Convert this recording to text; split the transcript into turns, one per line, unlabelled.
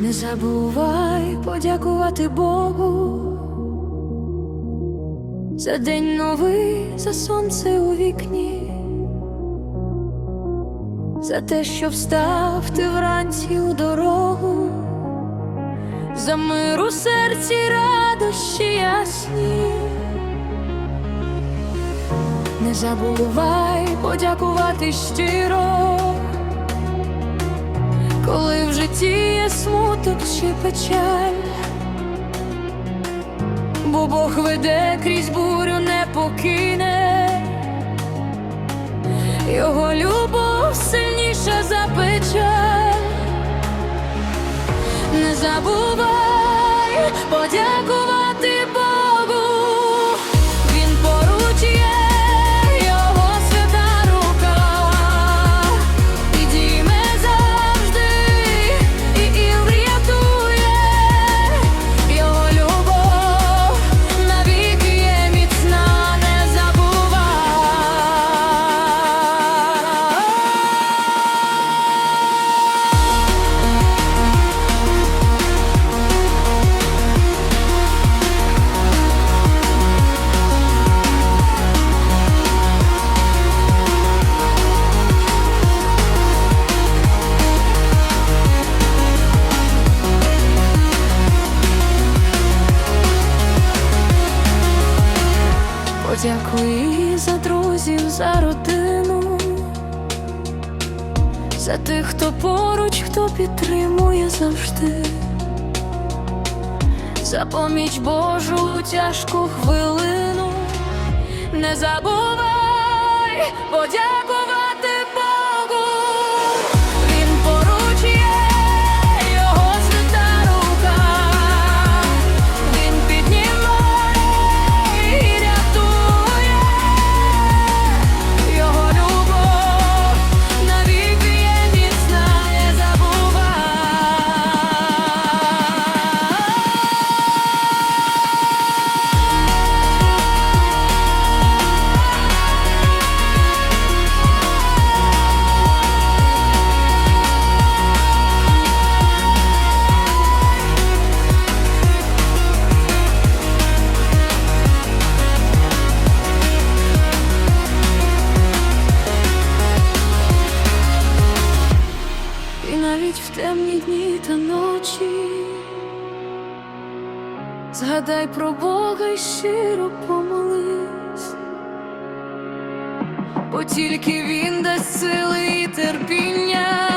Не забувай подякувати Богу за день новий, за сонце у вікні, за те, що встав ти вранці у дорогу, за мир у серці радощі ясні. Не забувай подякувати щиро, є смуток чи печаль, бо Бог веде крізь бурю не покине, його любов сильніша за печаль. Не забувай подякувати Подякуй за друзів, за родину, за тих, хто поруч, хто підтримує завжди, за поміч Божу тяжку хвилину. Не забувай подякувати згадай про Бога і щиро помолись, бо тільки Він дасть сили і терпіння.